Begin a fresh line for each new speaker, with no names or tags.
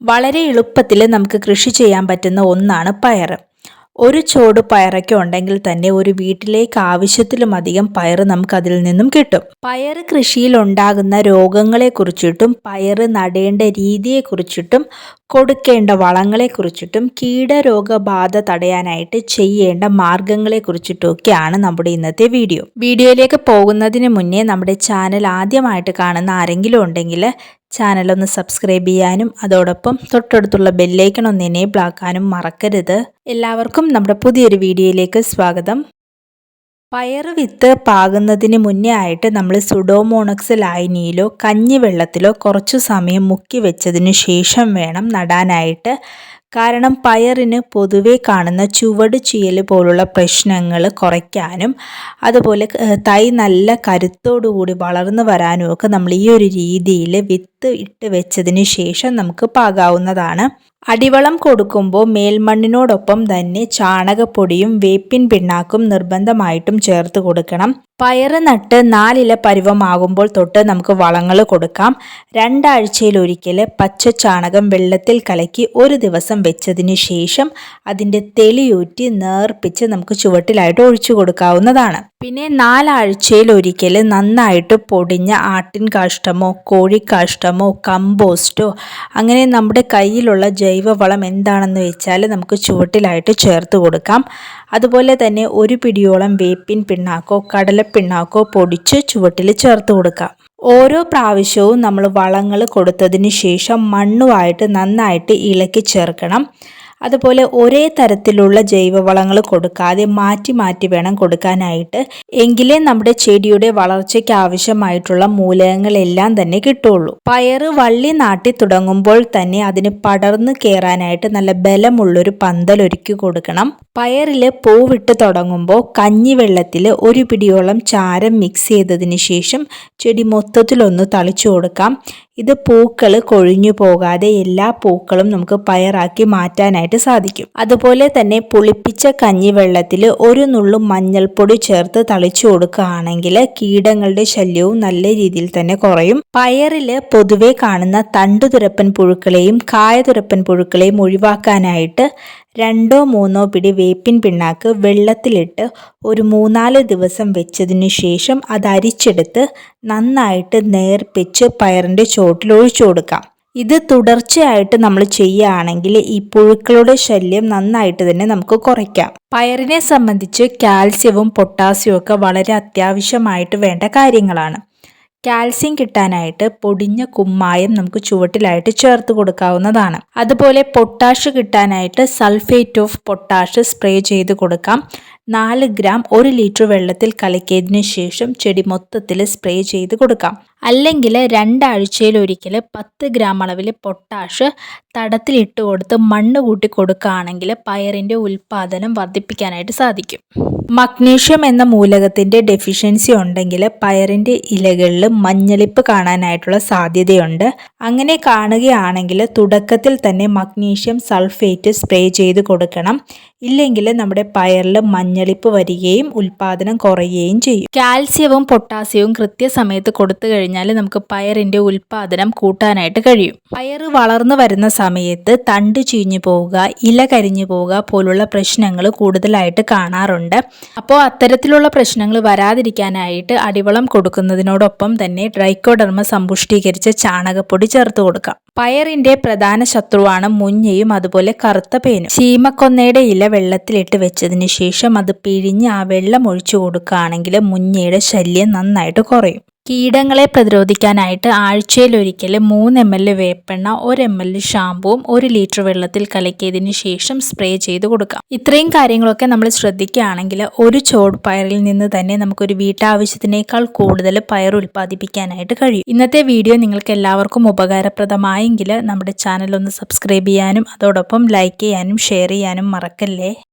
വളരെ എളുപ്പത്തിൽ നമുക്ക് കൃഷി ചെയ്യാൻ പറ്റുന്ന ഒന്നാണ് പയർ ഒരു ചോട് പയറൊക്കെ ഉണ്ടെങ്കിൽ തന്നെ ഒരു വീട്ടിലേക്ക് ആവശ്യത്തിലും അധികം പയർ നമുക്ക് അതിൽ നിന്നും കിട്ടും. പയർ കൃഷിയിൽ ഉണ്ടാകുന്ന രോഗങ്ങളെക്കുറിച്ചിട്ടും പയർ നടേണ്ട രീതിയെക്കുറിച്ചിട്ടും കൊടുക്കേണ്ട വളങ്ങളെക്കുറിച്ചിട്ടും കീടരോഗബാധ തടയാനായിട്ട് ചെയ്യേണ്ട മാർഗങ്ങളെക്കുറിച്ചിട്ടൊക്കെയാണ് നമ്മുടെ ഇന്നത്തെ വീഡിയോ. വീഡിയോയിലേക്ക് പോകുന്നതിന് മുന്നേ നമ്മുടെ ചാനൽ ആദ്യമായിട്ട് കാണുന്ന ആരെങ്കിലും ഉണ്ടെങ്കിൽ ചാനൽ ഒന്ന് സബ്സ്ക്രൈബ് ചെയ്യാനും അതോടൊപ്പം തൊട്ടടുത്തുള്ള ബെല്ലൈക്കൺ ഒന്ന് എനേബിൾ ആക്കാനും മറക്കരുത്. എല്ലാവർക്കും നമ്മുടെ പുതിയൊരു വീഡിയോയിലേക്ക് സ്വാഗതം. പയറ് വിത്ത് പാകുന്നതിന് മുന്നേ ആയിട്ട് നമ്മൾ സുഡോമോണക്സ് ലായനിയിലോ കഞ്ഞിവെള്ളത്തിലോ കുറച്ചു സമയം മുക്കി വെച്ചതിന് ശേഷം വേണം നടാനായിട്ട്. കാരണം പയറിന് പൊതുവെ കാണുന്ന ചുവട് ചീയൽ പോലുള്ള പ്രശ്നങ്ങൾ കുറയ്ക്കാനും അതുപോലെ തൈ നല്ല കരുത്തോടുകൂടി വളർന്നു വരാനും ഒക്കെ നമ്മൾ ഈ ഒരു രീതിയിൽ വിത്ത് ഇട്ട് വെച്ചതിന് ശേഷം നമുക്ക് പാകാവുന്നതാണ്. അടിവളം കൊടുക്കുമ്പോൾ മേൽമണ്ണിനോടൊപ്പം തന്നെ ചാണകപ്പൊടിയും വേപ്പിൻ പിണ്ണാക്കും നിർബന്ധമായിട്ടും ചേർത്ത് കൊടുക്കണം. പയറ് നട്ട് നാലില പരുവമാകുമ്പോൾ തൊട്ട് നമുക്ക് വളങ്ങൾ കൊടുക്കാം. രണ്ടാഴ്ചയിൽ ഒരിക്കൽ പച്ച ചാണകം വെള്ളത്തിൽ കലക്കി ഒരു ദിവസം വെച്ചതിന് ശേഷം അതിന്റെ തെളിയൂറ്റി നേർപ്പിച്ച് നമുക്ക് ചുവട്ടിലായിട്ട് ഒഴിച്ചു കൊടുക്കാവുന്നതാണ്. പിന്നെ നാലാഴ്ചയിൽ ഒരിക്കൽ നന്നായിട്ട് പൊടിഞ്ഞ ആട്ടിൻ കാഷ്ടമോ കോഴിക്കാഷ്ടമോ കമ്പോസ്റ്റോ അങ്ങനെ നമ്മുടെ കയ്യിലുള്ള ജൈവവളം എന്താണെന്ന് വെച്ചാൽ നമുക്ക് ചുവട്ടിലായിട്ട് ചേർത്ത് കൊടുക്കാം. അതുപോലെ തന്നെ ഒരു പിടിയോളം വേപ്പിൻ പിണ്ണാക്കോ കടലപ്പിണ്ണാക്കോ പൊടിച്ച് ചുവട്ടിൽ ചേർത്ത് കൊടുക്കാം. ഓരോ പ്രാവശ്യവും നമ്മൾ വളങ്ങൾ കൊടുത്തതിന് ശേഷം മണ്ണുമായിട്ട് നന്നായിട്ട് ഇളക്കി ചേർക്കണം. അതുപോലെ ഒരേ തരത്തിലുള്ള ജൈവവളങ്ങൾ കൊടുക്കാതെ മാറ്റി മാറ്റി വേണം കൊടുക്കാനായിട്ട്. എങ്കിലേ നമ്മുടെ ചെടിയുടെ വളർച്ചയ്ക്ക് ആവശ്യമായിട്ടുള്ള മൂലകങ്ങളെല്ലാം തന്നെ കിട്ടുള്ളൂ. പയറ് വള്ളി നാട്ടി തുടങ്ങുമ്പോൾ തന്നെ അതിന് പടർന്നു കയറാനായിട്ട് നല്ല ബലമുള്ളൊരു പന്തൽ ഒരുക്കി കൊടുക്കണം. പയറിൽ പൂവിട്ട് തുടങ്ങുമ്പോൾ കഞ്ഞിവെള്ളത്തിൽ ഒരു പിടിയോളം ചാരം മിക്സ് ചെയ്തതിന് ശേഷം ചെടി മൊത്തത്തിലൊന്ന് തളിച്ചു കൊടുക്കാം. ഇത് പൂക്കൾ കൊഴിഞ്ഞു പോകാതെ എല്ലാ പൂക്കളും നമുക്ക് പയറാക്കി മാറ്റാനായിട്ട് സാധിക്കും. അതുപോലെ തന്നെ പുളിപ്പിച്ച കഞ്ഞിവെള്ളത്തിൽ ഒരു നുള്ളു മഞ്ഞൾപ്പൊടി ചേർത്ത് തളിച്ചു കൊടുക്കുകയാണെങ്കിൽ കീടങ്ങളുടെ ശല്യവും നല്ല രീതിയിൽ തന്നെ കുറയും. പയറിൽ പൊതുവെ കാണുന്ന തണ്ടുതുരപ്പൻ പുഴുക്കളെയും കായതുരപ്പൻ പുഴുക്കളെയും ഒഴിവാക്കാനായിട്ട് രണ്ടോ മൂന്നോ പിടി വേപ്പിൻ പിണ്ണാക്ക് വെള്ളത്തിലിട്ട് ഒരു മൂന്നാൽ ദിവസം വെച്ചതിന് ശേഷം അത് അരിച്ചെടുത്ത് നന്നായിട്ട് നേർപ്പിച്ച് പയറിന്റെ ചോട്ടിൽ ഒഴിച്ചു കൊടുക്കാം. ഇത് തുടർച്ചയായിട്ട് നമ്മൾ ചെയ്യുകയാണെങ്കിൽ ഈ പുഴുക്കളുടെ ശല്യം നന്നായിട്ട് തന്നെ നമുക്ക് കുറയ്ക്കാം. പയറിനെ സംബന്ധിച്ച് കാൽസ്യവും പൊട്ടാസ്യവും ഒക്കെ വളരെ അത്യാവശ്യമായിട്ട് വേണ്ട കാര്യങ്ങളാണ്. കാൽസ്യം കിട്ടാനായിട്ട് പൊടിഞ്ഞ കുമ്മായം നമുക്ക് ചുവട്ടിലായിട്ട് ചേർത്ത് കൊടുക്കാവുന്നതാണ്. അതുപോലെ പൊട്ടാഷ് കിട്ടാനായിട്ട് സൾഫേറ്റ് ഓഫ് പൊട്ടാഷ് സ്പ്രേ ചെയ്ത് കൊടുക്കാം. നാല് ഗ്രാം ഒരു ലിറ്റർ വെള്ളത്തിൽ കലക്കിയതിനു ശേഷം ചെടി മൊത്തത്തിൽ സ്പ്രേ ചെയ്ത് കൊടുക്കാം. അല്ലെങ്കിൽ രണ്ടാഴ്ചയിൽ ഒരിക്കൽ പത്ത് ഗ്രാം അളവിൽ പൊട്ടാഷ് തടത്തിലിട്ട് കൊടുത്ത് മണ്ണ് കൂട്ടി കൊടുക്കുകയാണെങ്കിൽ പയറിന്റെ ഉൽപ്പാദനം വർദ്ധിപ്പിക്കാനായിട്ട് സാധിക്കും. മഗ്നീഷ്യം എന്ന മൂലകത്തിന്റെ ഡെഫിഷ്യൻസി ഉണ്ടെങ്കിൽ പയറിന്റെ ഇലകളിൽ മഞ്ഞളിപ്പ് കാണാനായിട്ടുള്ള സാധ്യതയുണ്ട്. അങ്ങനെ കാണുകയാണെങ്കിൽ തുടക്കത്തിൽ തന്നെ മഗ്നീഷ്യം സൾഫേറ്റ് സ്പ്രേ ചെയ്ത് കൊടുക്കണം. ഇല്ലെങ്കിൽ നമ്മുടെ പയറിൽ മഞ്ഞളിപ്പ് വരികയും ഉൽപ്പാദനം കുറയുകയും ചെയ്യും. കാൽസ്യവും പൊട്ടാസ്യവും കൃത്യസമയത്ത് കൊടുത്തു കഴിഞ്ഞാൽ നമുക്ക് പയറിന്റെ ഉൽപ്പാദനം കൂട്ടാനായിട്ട് കഴിയും. പയർ വളർന്നു വരുന്ന സമയത്ത് തണ്ട് ചീഞ്ഞു പോവുക ഇല കരിഞ്ഞു പോവുക പോലുള്ള പ്രശ്നങ്ങൾ കൂടുതലായിട്ട് കാണാറുണ്ട്. അപ്പോൾ അത്തരത്തിലുള്ള പ്രശ്നങ്ങൾ വരാതിരിക്കാനായിട്ട് അടിവളം കൊടുക്കുന്നതിനോടൊപ്പം തന്നെ ഡ്രൈക്കോഡർമ സമ്പുഷ്ടീകരിച്ച ചാണകപ്പൊടി ചേർത്ത് കൊടുക്കാം. പയറിന്റെ പ്രധാന ശത്രുവാണ് മുഞ്ഞയും അതുപോലെ കറുത്ത പേനും. ചീമക്കൊന്നയുടെ ഇല വെള്ളത്തിലിട്ട് വെച്ചതിന് ശേഷം അത് പിഴിഞ്ഞ് ആ വെള്ളം ഒഴിച്ചു കൊടുക്കുകയാണെങ്കിൽ മുഞ്ഞയുടെ ശല്യം നന്നായിട്ട് കുറയും. കീടങ്ങളെ പ്രതിരോധിക്കാനായിട്ട് ആഴ്ചയിലൊരിക്കൽ മൂന്ന് എം എൽ വേപ്പെണ്ണ ഒരു എം എൽ ഷാമ്പുവും ഒരു ലിറ്റർ വെള്ളത്തിൽ കലക്കിയതിന് ശേഷം സ്പ്രേ ചെയ്ത് കൊടുക്കാം. ഇത്രയും കാര്യങ്ങളൊക്കെ നമ്മൾ ശ്രദ്ധിക്കുകയാണെങ്കിൽ ഒരു ചോട് പയറിൽ നിന്ന് തന്നെ നമുക്കൊരു വീട്ടാവശ്യത്തിനേക്കാൾ കൂടുതൽ പയർ ഉൽപ്പാദിപ്പിക്കാനായിട്ട് കഴിയും. ഇന്നത്തെ വീഡിയോ നിങ്ങൾക്ക് എല്ലാവർക്കും ഉപകാരപ്രദമായെങ്കിൽ നമ്മുടെ ചാനൽ ഒന്ന് സബ്സ്ക്രൈബ് ചെയ്യാനും അതോടൊപ്പം ലൈക്ക് ചെയ്യാനും ഷെയർ ചെയ്യാനും മറക്കല്ലേ?